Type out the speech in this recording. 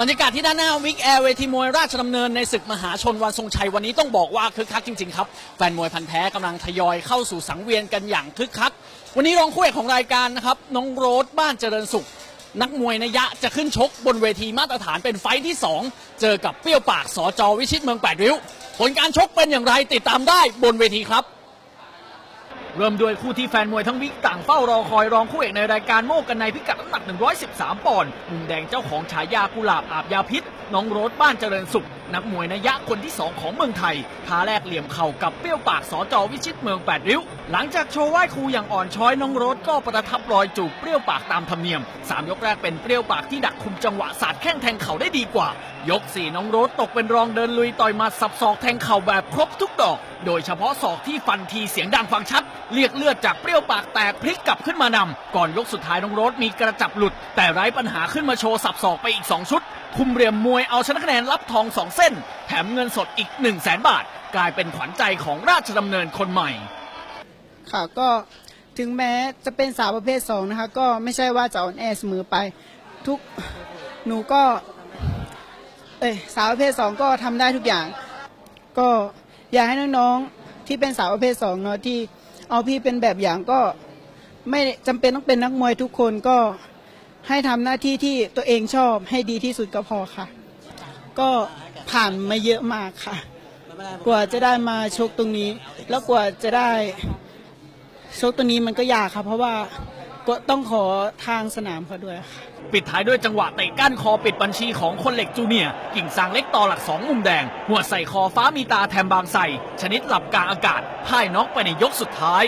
บรรยากาศที่ด้านหน้าวิกแอร์เวทีมวยราชดำเนินในศึกมหาชนวันทรงชัยวันนี้ต้องบอกว่าคึกคักจริงๆครับ แฟนมวยพันแท้กำลังทยอยเข้าสู่สังเวียนกันอย่างคึกคัก วันนี้รองคู่เอกของรายการนะครับน้องโรดบ้านเจริญสุข นักมวยนยะจะขึ้นชกบนเวทีมาตรฐานเป็นไฟท์ที่ 2 เจอกับเปรี้ยวปากสอจอวิชิตเมืองแปดริ้ว ผลการชกเป็นอย่างไรติดตามได้บนเวทีครับ เริ่มด้วยคู่ที่แฟนมวยทั้งวิกต่างเฝ้ารอคอยรองคู่เอกในรายการโมกกันในพิกัดน้ำหนัก 113 ปอนด์มุมแดงเจ้าของฉายากุหลาบอาบยาพิษ น้องโรดบ้านเจริญสุข นักมวยนยะคนที่ 2 ของเมืองไทยท้าแลกเหลี่ยมเข่ากับเปรี้ยวปากสอจอวิชิตเมืองแปดริ้ว หลังจากโชว์ไหว้ครูอย่างอ่อนช้อยน้องโรดก็ประทับรอยจูบเปรี้ยวปากตามธรรมเนียมสามยกแรกเป็นเปรี้ยวปากที่ดักคุมจังหวะสาดแข้งแทงเข่าได้ดีกว่า ยกสี่น้องโรดตกเป็นรองเดินลุยต่อยมาสับศอกแทงเข่าแบบครบทุกดอก โดยเฉพาะศอกที่ฟันทีเสียงดังฟังชัด เรียกเลือดจากเปรี้ยวปากแตกพลิกกลับขึ้นมานำก่อนยกสุดท้ายน้องโรดมีกระจับหลุด แต่ไร้ปัญหาขึ้นมาโชว์สับศอกไปอีก 2 ชุด คุมเหลี่ยมมวยเอาชนะคะแนนรับทอง 2 เส้น แถมเงินสดอีก 1 0 0 0 0แสนบาท กลายเป็นขวัญใจของราชดำเนินคนใหม่ ค่ะก็ถึงแม้จะเป็นสาวประเภทสองนะคะก็ไม่ใช่ว่าจะอ่อนแอเสมอไป ทุกหนูก็ เอ้ยสาวประเภทสองก็ทำได้ทุกอย่าง ก็อยากให้น้องๆที่เป็นสาวประเภทสองเนาะที่เอาพี่เป็นแบบอย่างก็ไม่จำเป็นต้องเป็นนักมวยทุกคนก็ให้ทำหน้าที่ที่ตัวเองชอบให้ดีที่สุดก็พอค่ะ ก็ผ่านมาเยอะมากค่ะ กว่าจะได้มาชกตรงนี้ แล้วกว่าจะได้ชกตัวนี้มันก็ยากครับเพราะว่า ก็ต้องขอทางสนามเขาด้วยค่ะ ปิดท้ายด้วยจังหวะเตะก้านคอปิดบัญชีของคนเหล็กจูเนียร์กิ่งซางเล็กต่อหลักสองมุมแดง หัวใส่คอฟ้ามีตาแถมบางใส่ชนิดหลับกลางอากาศพ่ายน็อกไปในยกสุดท้าย